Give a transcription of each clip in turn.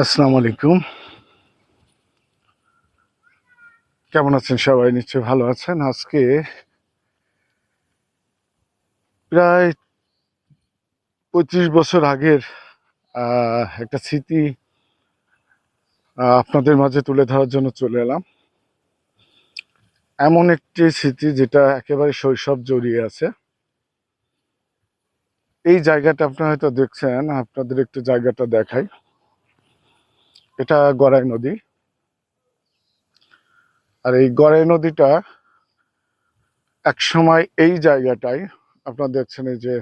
আসসালামু আলাইকুম। কেমন আছেন সবাই? নিশ্চয়ই ভালো আছেন। আজকে প্রায় পঁচিশ বছর আগের একটা স্মৃতি আপনাদের মাঝে তুলে ধরার জন্য চলে এলাম। এমন একটি স্মৃতি যেটা একেবারে শৈশব জড়িয়ে আছে। এই জায়গাটা আপনারা হয়তো দেখছেন, আপনাদের একটু জায়গাটা দেখাই। এটা গড়াই নদী। আর এই গড়াই নদীটা এক সময় এই জায়গাটায়, আপনারা দেখছেন এই যে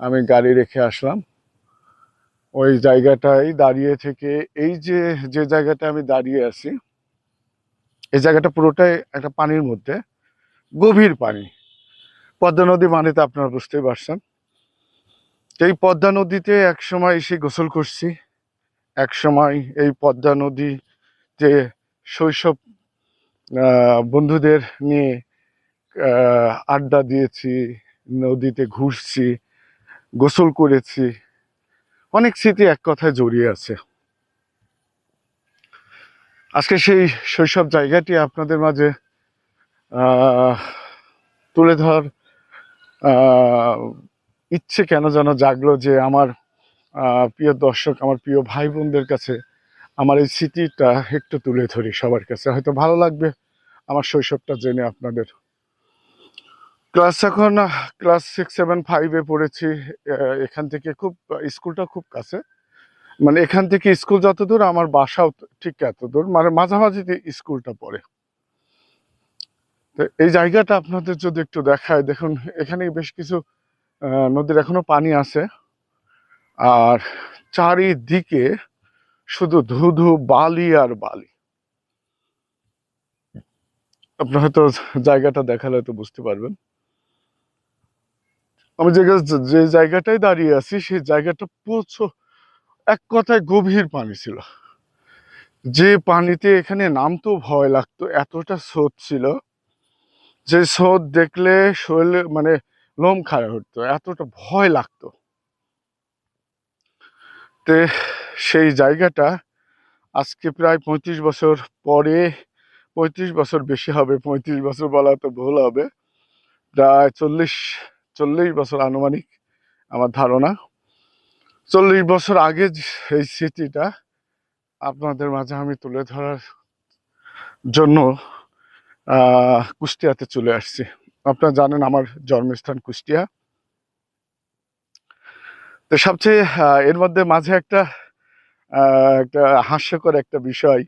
আমি গাড়ি রেখে আসলাম। ওই জায়গাটায় দাঁড়িয়ে থেকে এই যে যে জায়গাটা আমি দাঁড়িয়ে আছি, এই জায়গাটা পুরোটাই একটা পানির মধ্যে, গভীর পানি। পদ্মা নদী মানে তো আপনারা বুঝতেই পারছেন। এই পদ্মা নদীতে এক সময় এসে গোসল করছি। এক সময় এই পদ্মা নদী যে শৈশব বন্ধুদের নিয়ে আড্ডা দিয়েছি, নদীতে ঘুরছি, গোসল করেছি, অনেক স্মৃতি এক কথায় জড়িয়ে আছে। আজকে সেই শৈশব জায়গাটি আপনাদের মাঝে তুলে ধর ইচ্ছে কেন যেন জাগলো যে আমার প্রিয় দর্শক, আমার প্রিয় ভাই বোনদের কাছে আমার এই স্মৃতিটা একটু তুলে ধরি সবার কাছে। হয়তো ভালো লাগবে আমার শৈশবটা জেনে আপনাদের। ক্লাস এখন, ক্লাস সিক্স, সেভেন ফাইভে পড়েছি। এখান থেকে খুব, স্কুলটা খুব কাছে। মানে এখান থেকে স্কুল যত দূর, আমার বাসাও ঠিক এত দূর। মানে মাঝামাঝিতে স্কুলটা পড়ে। তো এই জায়গাটা আপনাদের যদি একটু দেখায়, দেখুন এখানে বেশ কিছু নদীর এখনও পানি আছে। আর চারিদিকে শুধু ধুধু বালি আর বালি। আপনার হয়তো জায়গাটা দেখালে তো বুঝতে পারবেন। আমি যে যে জায়গাটায় দাঁড়িয়ে আছি, সেই জায়গাটা প্রচুর এক কথায় গভীর পানি ছিল। যে পানিতে এখানে নামতেও ভয় লাগতো, এতটা স্রোত ছিল যে স্রোত দেখলে শরীরে মানে লোম খাড়া হতো, এতটা ভয় লাগতো। তে সেই জায়গাটা আজকে প্রায় পঁয়ত্রিশ বছর পরে, পঁয়ত্রিশ বছর বেশি হবে, পঁয়ত্রিশ বছর বলা তো ভুল হবে। প্রায় চল্লিশ চল্লিশ বছর আনুমানিক আমার ধারণা। চল্লিশ বছর আগে এই স্মৃতিটা আপনাদের মাঝে আমি তুলে ধরার জন্য কুষ্টিয়াতে চলে আসছি। আপনারা জানেন আমার জন্মস্থান কুষ্টিয়া। তো সবচেয়ে এর মধ্যে মাঝে একটা একটা হাস্যকর একটা বিষয়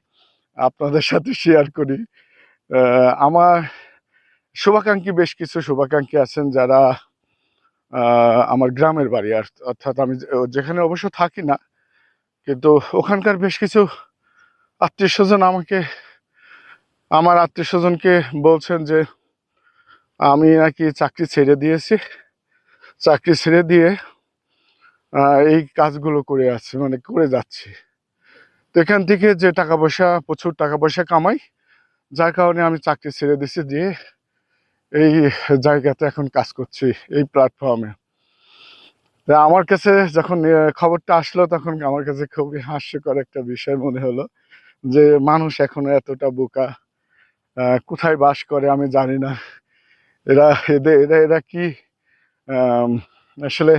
আপনাদের সাথে শেয়ার করি। আমার শুভাকাঙ্ক্ষী বেশ কিছু শুভাকাঙ্ক্ষী আছেন যারা আমার গ্রামের বাড়ি, আর অর্থাৎ আমি যেখানে অবশ্য থাকি না, কিন্তু ওখানকার বেশ কিছু আত্মীয় স্বজন আমাকে, আমার আত্মীয় স্বজনকে বলছেন যে, আমি নাকি চাকরি ছেড়ে দিয়েছি। চাকরি ছেড়ে দিয়ে এই কাজগুলো করে আছে মানে করে যাচ্ছি। তো এখান থেকে যে টাকা পয়সা, প্রচুর টাকা পয়সা কামাই, যার কারণে আমি চাকরি ছেড়ে দিছি দিয়ে এই জায়গাতে এখন কাজ করছি, এই প্ল্যাটফর্মে আমার কাছে যখন খবরটা আসলো তখন আমার কাছে খুবই হাস্যকর একটা বিষয় মনে হলো যে, মানুষ এখনও এতটা বোকা কোথায় বাস করে আমি জানি না। এরা, এদের, এরা এরা কি আসলে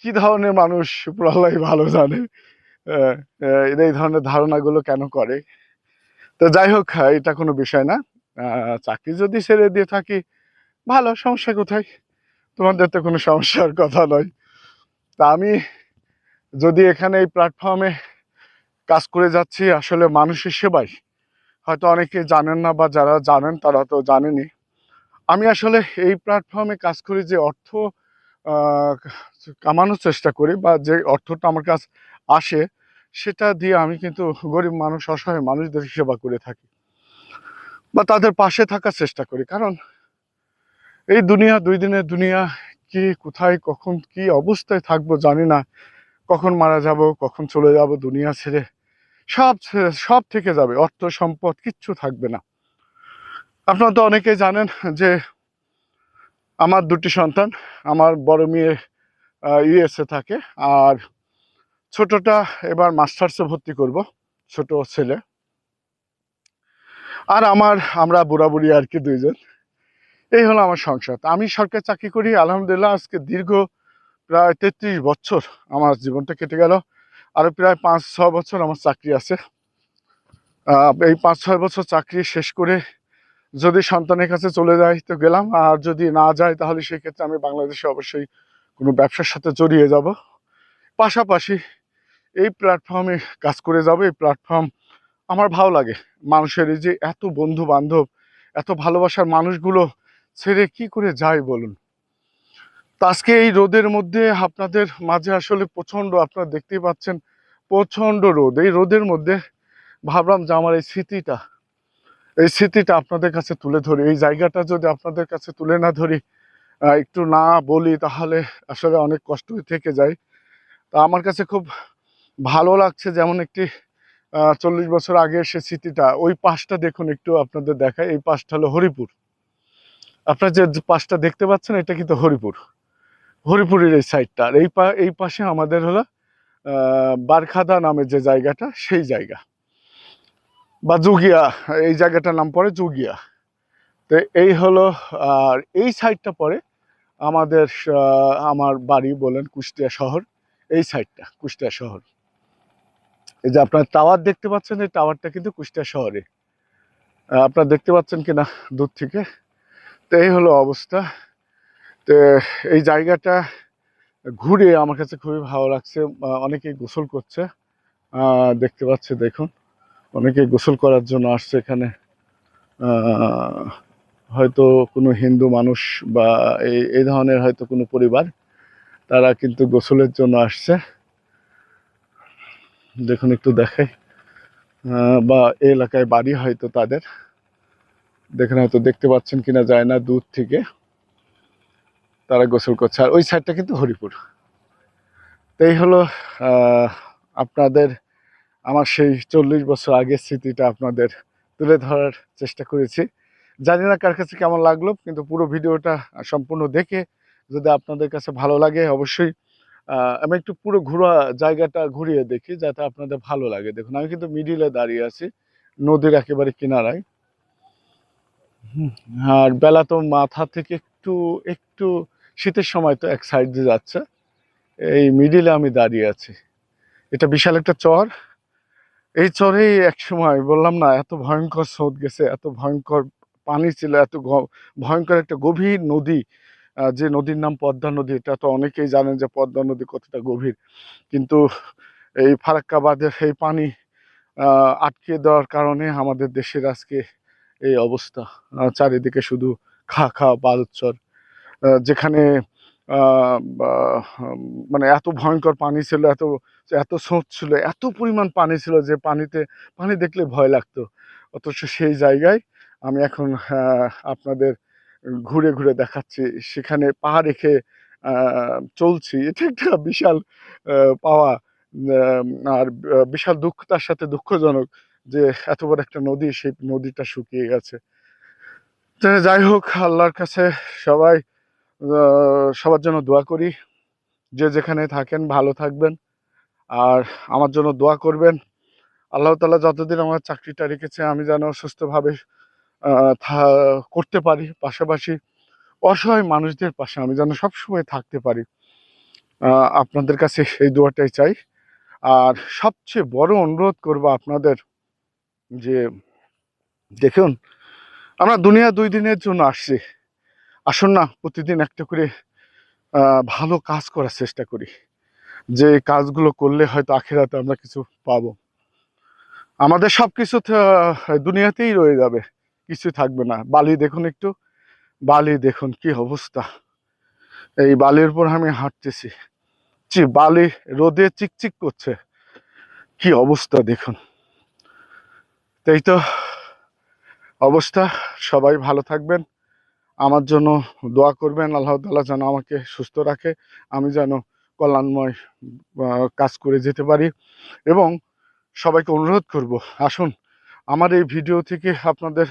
কি ধরনের মানুষ প্রহ্লাই ভালো জানে? এই ধরনের ধারণাগুলো কেন করে? তো যাই হোক এটা কোনো বিষয় না। চাকরি যদি ছেড়ে দিয়ে থাকি, ভালো, সমস্যা কোথায়? তোমাদের তো কোনো সমস্যার কথা নয়। তা আমি যদি এখানে এই প্ল্যাটফর্মে কাজ করে যাচ্ছি, আসলে মানুষের সেবাই। হয়তো অনেকে জানেন না বা যারা জানেন, তারা তো জানেনই। আমি আসলে এই প্ল্যাটফর্মে কাজ করি যে অর্থ কামানোর চেষ্টা করি বা যে অর্থটা আমার কাছে আসে, সেটা দিয়ে আমি কিন্তু গরিব মানুষ, অসহায় মানুষদের সেবা করে থাকি বা তাদের পাশে থাকার চেষ্টা করি। কারণ এই দুনিয়া, দুই দিনের দুনিয়া, কি, কোথায়, কখন, কি অবস্থায় থাকব জানি না। কখন মারা যাব, কখন চলে যাব দুনিয়া ছেড়ে। সব সব থেকে যাবে, অর্থ, সম্পদ, কিচ্ছু থাকবে না। আপনারা তো অনেকেই জানেন যে আমার দুটি সন্তান, আমার বড় মেয়ে ইউএসএ থাকে, আর ছোটটা এবার মাস্টার্সে ভর্তি করব, ছোট ছেলে। আর আমার, আমরা বুড়া বুড়ি আর কি দুইজন। এই হলো আমার সংসার। আমি সরকারি চাকরি করি, আলহামদুলিল্লাহ আজকে দীর্ঘ প্রায় তেত্রিশ বছর আমার জীবনটা কেটে গেল। আরও প্রায় পাঁচ ছ বছর আমার চাকরি আছে। এই পাঁচ ছয় বছর চাকরি শেষ করে যদি সন্তানের কাছে চলে যায় তো গেলাম, আর যদি না যায় তাহলে সেক্ষেত্রে আমি বাংলাদেশে অবশ্যই কোনো ব্যবসার সাথে জড়িয়ে যাব। পাশাপাশি এই প্ল্যাটফর্মে কাজ করে যাব, এই প্ল্যাটফর্ম আমার ভালো লাগে। মানুষের এই যে এত বন্ধু বান্ধব এত ভালোবাসার মানুষগুলো ছেড়ে কি করে যায় বলুন? আজকে এই রোদের মধ্যে আপনাদের মাঝে আসলে প্রচণ্ড আপনারা দেখতেই পাচ্ছেন প্রচণ্ড রোদ। এই রোদের মধ্যে ভাবলাম যে আমার এই স্মৃতিটা এই স্মৃতিটা আপনাদের কাছে তুলে ধরি। এই জায়গাটা যদি আপনাদের কাছে তুলে না ধরি একটু না বলি, তাহলে আসলে অনেক কষ্ট থেকে যায়। তা আমার কাছে খুব ভালো লাগছে যেমন একটি চল্লিশ বছর আগে সে স্মৃতিটা। ওই পাশটা দেখুন, একটু আপনাদের দেখায় এই পাশটা হলো হরিপুর। আপনার যে পাশটা দেখতে পাচ্ছেন, এটা কিন্তু হরিপুর। হরিপুরের এই সাইডটা। আর এই পা, এই পাশে আমাদের হলো বারখাদা নামে যে জায়গাটা, সেই জায়গা। বা জুগিয়া, এই জায়গাটার নাম পড়ে জুগিয়া। তো এই হলো, আর এই সাইডটা পরে আমাদের আমার বাড়ি বলেন কুষ্টিয়া শহর। এই সাইডটা, কুষ্টিয়া শহর। এই যে আপনার টাওয়ার দেখতে পাচ্ছেন, এই টাওয়ারটা কিন্তু কুষ্টিয়া শহরে। আপনারা দেখতে পাচ্ছেন কিনা দূর থেকে? তো এই হলো অবস্থা। তো এই জায়গাটা ঘুরে আমার কাছে খুবই ভালো লাগছে। অনেকেই গোসল করছে। দেখতে পাচ্ছে, দেখুন। অনেকেই গোসল করার জন্য আসছে এখানে। হয়তো কোনো হিন্দু মানুষ বা এই এই ধরনের হয়তো কোনো পরিবার, তারা কিন্তু গোসলের জন্য আসছে। দেখুন একটু দেখাই। বা এলাকায় বাড়ি হয়তো তাদের। দেখুন, হয়তো দেখতে পাচ্ছেন কিনা, যায় না দূর থেকে। তারা গোসল করছে। আর ওই সাইডটা কিন্তু হরিপুর। তো এই হলো আপনাদের আমার সেই চল্লিশ বছর আগের স্মৃতিটা আপনাদের তুলে ধরার চেষ্টা করেছি। জানি না কার কাছে কেমন লাগল, কিন্তু পুরো ভিডিওটা সম্পূর্ণ দেখে যদি আপনাদের কাছে ভালো লাগে অবশ্যই আমি একটু পুরো ঘোরা জায়গাটা ঘুরিয়ে দেখি যাতে আপনাদের ভালো লাগে। দেখুন, আমি কিন্তু মিডিলে দাঁড়িয়ে আছি, নদীর একেবারে কিনারায়। আর বেলা তো মাথা থেকে একটু একটু শীতের সময় তো এক সাইড দিয়ে যাচ্ছে। এই মিডিলে আমি দাঁড়িয়ে আছি। এটা বিশাল একটা চর এই চরেই এক সময় বললাম না, এত ভয়ঙ্কর স্রোত গেছে, এত ভয়ঙ্কর পানি ছিল, এত ভয়ঙ্কর একটা গভীর নদী যে নদীর নাম পদ্মা নদী, এটা তো অনেকেই জানেন যে পদ্মা নদী কতটা গভীর। কিন্তু এই ফারাক্কাবাদের সেই পানি আটকে দেওয়ার কারণে আমাদের দেশের আজকে এই অবস্থা। চারিদিকে শুধু খা খা বালুচর যেখানে মানে এত ভয়ঙ্কর পানি ছিল, এত এত স্রোত ছিল, এত পরিমাণ পানি ছিল যে পানিতে, পানি দেখলে ভয় লাগতো। অথচ সেই জায়গায় আমি এখন আপনাদের ঘুরে ঘুরে দেখাচ্ছি। সেখানে পা রেখে চলছি। এটা একটা বিশাল পাওয়া আর বিশাল দুঃখ, তার সাথে দুঃখজনক যে এত বড় একটা নদী, সেই নদীটা শুকিয়ে গেছে। যাই হোক, আল্লাহর কাছে সবাই সবার জন্য দোয়া করি। যে যেখানে থাকেন, ভালো থাকবেন। আর আমার জন্য দোয়া করবেন। আল্লাহ তাআলা যতদিন আমার চাকরিটা রেখেছে, আমি যেন সুস্থভাবে করতে পারি। পাশাপাশি অসহায় মানুষদের পাশে আমি যেন সবসময় থাকতে পারি। আপনাদের কাছে এই দোয়াটাই চাই। আর সবচেয়ে বড় অনুরোধ করব আপনাদের যে, দেখুন, আমরা দুনিয়া দুই দিনের জন্য আসছি। আসুন না, প্রতিদিন একটা করে ভালো কাজ করার চেষ্টা করি। যে কাজগুলো করলে হয়তো আখেরাতে আমরা কিছু পাব। আমাদের সব কিছু দুনিয়াতেই রয়ে যাবে কিছু থাকবে না। বালি দেখুন একটু, বালি দেখুন কি অবস্থা। এই বালির উপর আমি হাঁটতেছি। চি বালি রোদে চিকচিক করছে। কি অবস্থা দেখুন। তাই তো, অবস্থা, সবাই ভালো থাকবেন। আমার জন্য দোয়া করবেন, আল্লাহ তাআলা যেন আমাকে সুস্থ রাখে, আমি যেন কল্যাণময় কাজ করে যেতে পারি। এবং সবাইকে অনুরোধ করব, আসুন, আমার এই ভিডিও থেকে আপনাদের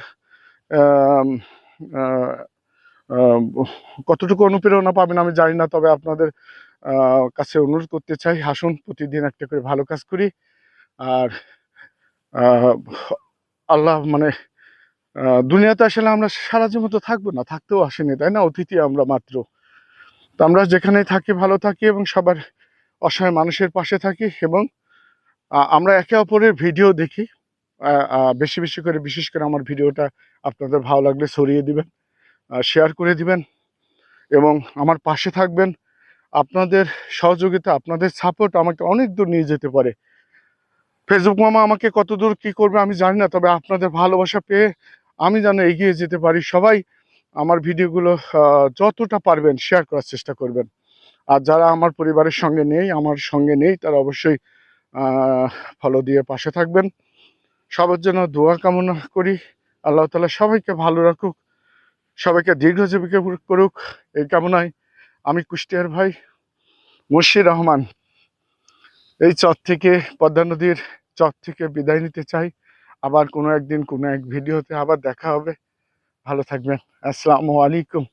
কতটুকু অনুপ্রেরণা পাবেন আমি জানি না, তবে আপনাদের কাছে অনুরোধ করতে চাই, আসুন, প্রতিদিন একটা করে ভালো কাজ করি। আর আল্লাহ মানে দুনিয়াতে আসলে আমরা সারা জীবন তো থাকব না, থাকতেও আসেনি, তাই না? অতিথি আমরা মাত্র। তো আমরা যেখানেই থাকি, ভালো থাকি এবং সবার অসহায় মানুষের পাশে থাকি এবং আমরা একে অপরের ভিডিও দেখি। বেশি বেশি করে, বিশেষ করে আমার ভিডিওটা আপনাদের ভালো লাগলে ছড়িয়ে দিবেন শেয়ার করে দিবেন এবং আমার পাশে থাকবেন। আপনাদের সহযোগিতা, আপনাদের সাপোর্ট আমাকে অনেক দূর নিয়ে যেতে পারে। ফেসবুক মামা আমাকে কত দূর কি করবে আমি জানি না, তবে আপনাদের ভালোবাসা পেয়ে আমি যেন এগিয়ে যেতে পারি, সবাই আমার ভিডিওগুলো যতটা পারবেন শেয়ার করার চেষ্টা করবেন। আর যারা আমার পরিবারের সঙ্গে নেই, আমার সঙ্গে নেই, তারা অবশ্যই ফলো দিয়ে পাশে থাকবেন। সবার জন্য দোয়া কামনা করি। আল্লাহ তালা সবাইকে ভালো রাখুক, সবাইকে দীর্ঘজীবী করুক এই কামনায়। আমি কুষ্টিয়ার ভাই মুর্শিদ রহমান। এই চর থেকে পদ্মা নদীর চর থেকে বিদায় নিতে চাই। আবার কোনো একদিন কোনো এক ভিডিওতে আবার দেখা হবে। ভালো থাকবেন। আসসালামু আলাইকুম।